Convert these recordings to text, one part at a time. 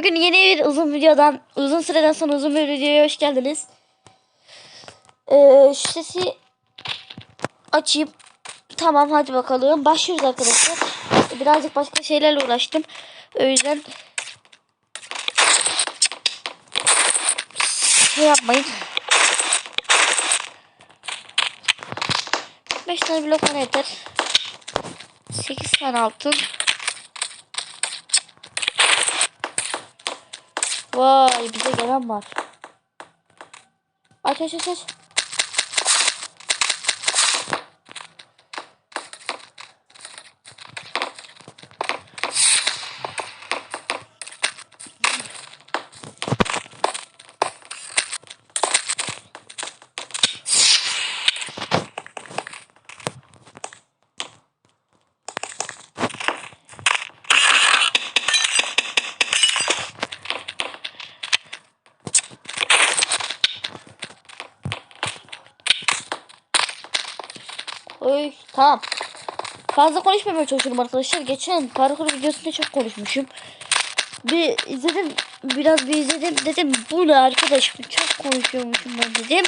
bugün yeni bir uzun videodan, uzun süreden sonra uzun bir videoya hoş geldiniz. Ee, sesi açayım. Tamam hadi bakalım. Başlıyoruz arkadaşlar. Birazcık başka şeylerle uğraştım. O yüzden şey yapmayın. 5 tane blok bana yeter. 8 tane altın. Vay bize gelen var. Aç aç aç aç. Oy tamam. Fazla konuşmamaya çalışıyorum arkadaşlar. Geçen parkur videosunda çok konuşmuşum. Bir izledim. Biraz bir izledim. Dedim bu ne arkadaşım çok konuşuyormuşum ben dedim.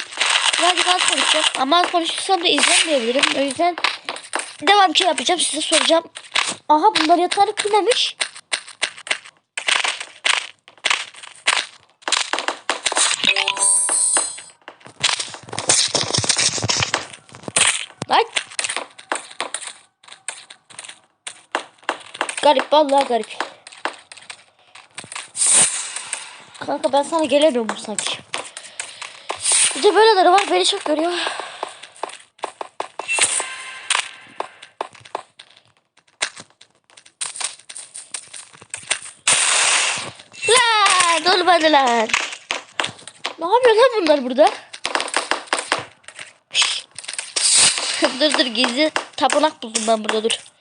Birazcık az konuşacağım. Ama az konuşursam da izlemeyebilirim. O yüzden devam ki yapacağım. Size soracağım. Aha bunlar yatağını kırmamış. Lan. Garip vallahi garip. Kanka ben sana gelemiyorum sanki. Bir de böyleleri var beni çok görüyor. Lan olmadı lan. Ne yapıyor lan bunlar burada? Dur dur gizli tapınak buldum ben burada dur.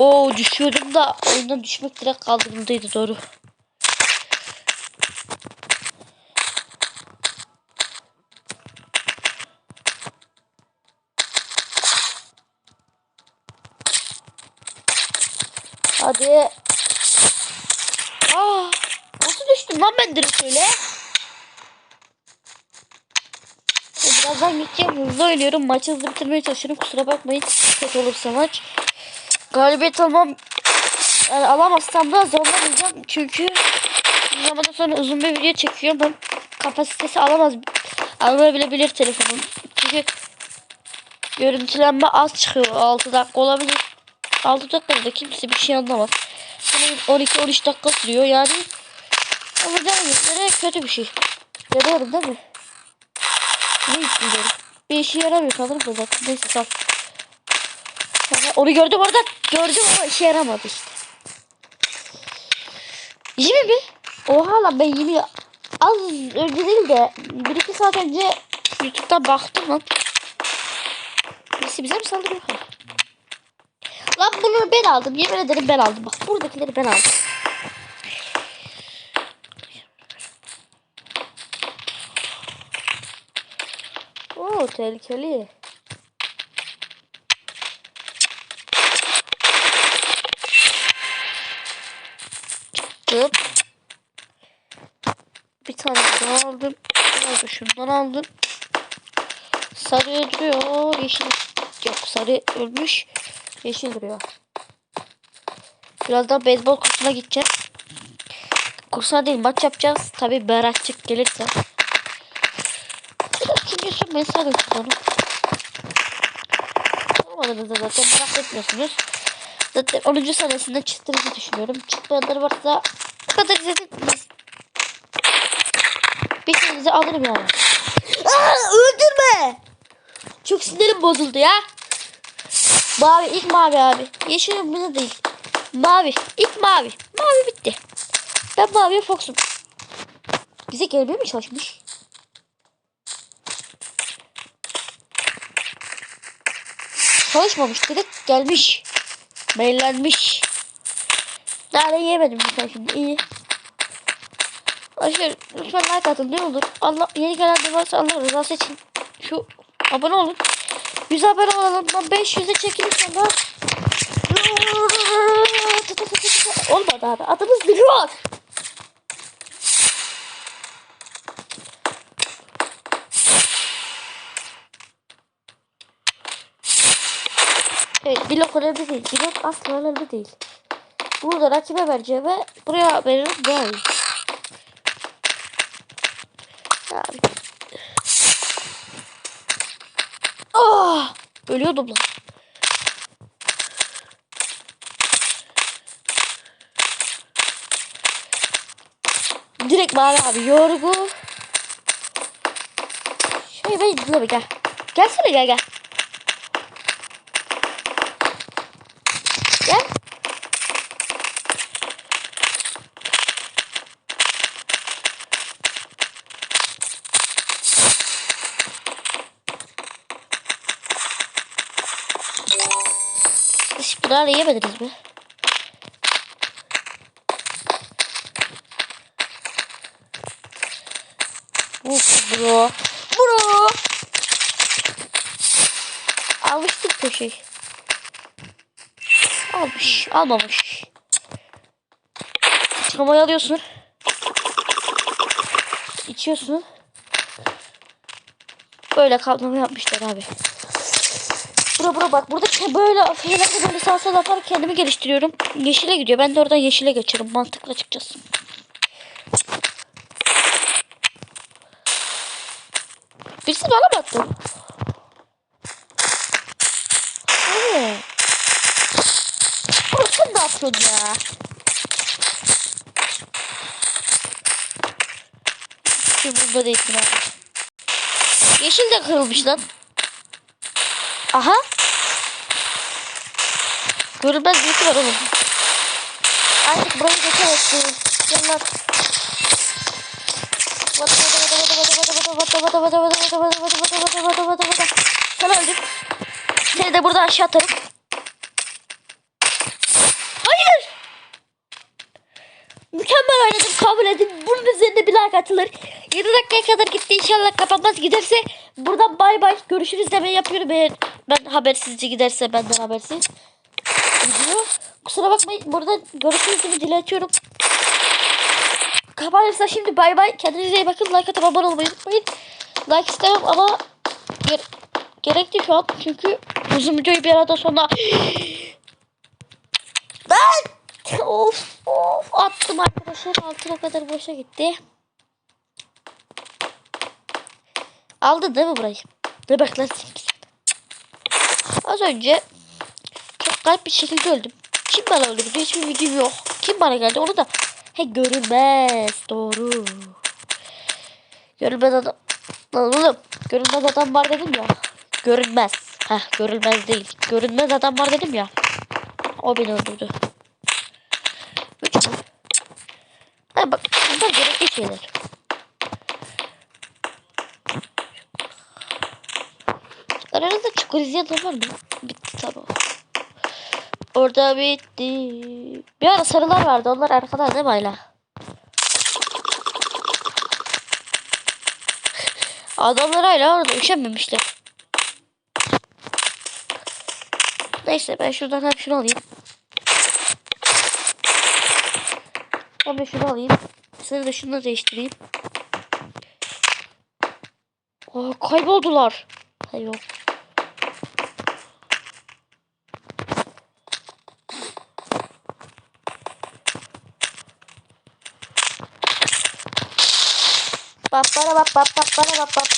Oo düşüyordum da oyundan düşmek direkt kaldırımdaydı doğru. Hadi. Aa, nasıl düştüm lan ben direkt öyle? Birazdan gideceğim hızlı oynuyorum. Maçı hızlı bitirmeye çalışıyorum. Kusura bakmayın. Kötü olursa maç. Galibiyet almam yani alamazsam da zorlamayacağım. Çünkü bir zamandan sonra uzun bir video çekiyorum. Ben kapasitesi alamaz. Alabilebilir telefonum. Çünkü görüntülenme az çıkıyor. 6 dakika olabilir. 6 dakikada kimse bir şey anlamaz. 12-13 dakika sürüyor yani. Ama denemekleri kötü bir şey. Görüyorum değil mi? Ne istiyorum? Bir işe yaramıyor sanırım da zaten. Neyse sal. Onu gördüm orada. Gördüm ama işe yaramadı işte. 20 mi? Oha lan ben 20 az önce değil de 1-2 saat önce YouTube'dan baktım lan. Birisi bize mi saldırıyor? Lan bunu ben aldım. Yemin ederim ben aldım. Bak buradakileri ben aldım. Oo tehlikeli. Çıktım. Bir tane daha aldım. Biraz da şundan aldım. Sarı duruyor. Yeşil yok. Sarı ölmüş. Yeşil duruyor. Birazdan beyzbol kursuna gideceğiz. Kursuna değil maç yapacağız. Tabi Beratçık gelirse. Şu mesaj onu. Olmadığınızda zaten merak etmiyorsunuz. Zaten 10. senesinde çıktığınızı düşünüyorum. Çıkmayanlar varsa kadar izlediniz. Bir kendinize alırım yani. Aa, öldürme. Çok sinirim bozuldu ya. Mavi ilk mavi abi. Yeşil bunu değil. Mavi. ilk mavi. Mavi bitti. Ben maviye foksum. Bize gelmeye mi çalışmış? Çalışmamış. Direkt gelmiş. Maillenmiş. Daha da yemedim tane şimdi. İyi. Arkadaşlar lütfen like atın ne olur. Allah yeni gelenler varsa Allah rızası için şu abone olun. 100 abone olalım. Ben 500'e çekeyim inşallah. Olmadı abi. Adımız biliyor. Evet, blok önemli değil. Blok asla önemli değil. Burada rakibe vereceğim ve buraya veririm daha iyi. Yani. Ah! Ölüyordum lan. Direkt mavi abi yorgu. Şey ben gel. Gelsene gel gel. Gel. Bunlarla yemediniz mi? Uf bro. Bro. Almıştık köşeyi. Almış. Almamış. Çıkamayı alıyorsun. İçiyorsun. Böyle kaplama yapmışlar abi. Bura bura bak. Burada ke- böyle şeylerde böyle sağ sol yaparak kendimi geliştiriyorum. Yeşile gidiyor. Ben de oradan yeşile geçiyorum. Mantıklı açıkçası. Birisi bana mı attı? Evet. Sen ne yapıyorsun ya? Şu burada değilsin abi. Yeşil de kırılmış lan. Aha. Görünmez birisi var oğlum. Artık burayı geçemezsin. Gel lan. Vata vata vata vata vata vata vata vata vata vata vata vata vata vata vata vata vata. Sana öldüm. Seni de burada aşağı atarım. Hayır. Mükemmel oynadım kabul edin. Bunun üzerine bir like atılır. 7 dakikaya kadar gitti inşallah kapanmaz giderse buradan bay bay görüşürüz demeyi yapıyorum eğer ben habersizce giderse benden habersiz gidiyor. Kusura bakmayın burada görüşürüz gibi diletiyorum. Kapanırsa şimdi bay bay. Kendinize iyi bakın. Like atıp abone olmayı unutmayın. Like istemem ama ger gerekli şu an. Çünkü uzun videoyu bir arada sonra ben of of attım arkadaşlar. Altına kadar boşa gitti. Aldın değil mi burayı? Ki sen? Az önce garip bir şekilde öldüm. Kim bana öldürdü? Hiçbir bilgim yok. Kim bana geldi? Onu da he görünmez. Doğru. Görünmez adam. Lan oğlum. Görünmez adam var dedim ya. Görünmez. Heh görünmez değil. Görünmez adam var dedim ya. O beni öldürdü. Üç? Ha bak bunlar gerekli şeyler. Aranızda çukur izleyen var mı? Bitti. Orada bitti. Bir ara sarılar vardı. Onlar arkadan değil mi hala? Adamlar hala orada üşenmemişler. Neyse ben şuradan hem şunu alayım. Hem şunu alayım. Seni de şunu değiştireyim. Aa, kayboldular. Ha yok. Bap para bap bap bap para bap bap.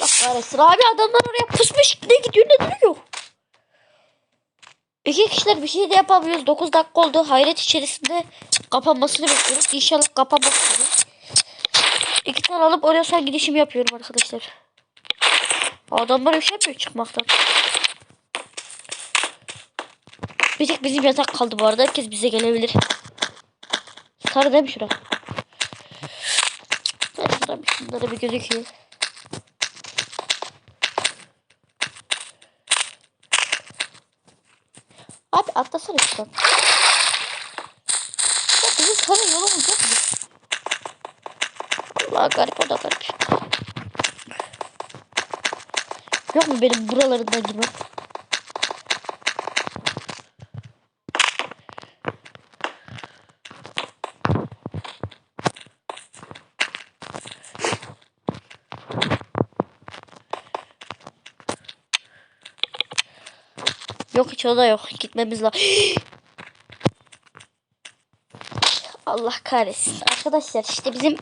Bak kahretsin abi adamlar oraya pusmuş. Ne gidiyor ne duruyor? İki kişiler bir şey de yapamıyoruz. 9 dakika oldu. Hayret içerisinde kapanmasını bekliyoruz. İnşallah kapanmaz. gibi. İki tane alıp oraya son gidişimi yapıyorum arkadaşlar. Adamlar üşenmiyor çıkmaktan. Bir tek bizim yatak kaldı bu arada. Herkes bize gelebilir. Sarı değil mi şura? Ben şuradan bir gözüküyor. Abi atlasana şuradan. yukarı yolumuz yok mu? Allah garip o da garip. Yok mu benim buralarından girmem? Yok hiç o da yok. Gitmemiz lazım. Allah kahretsin. Arkadaşlar işte bizim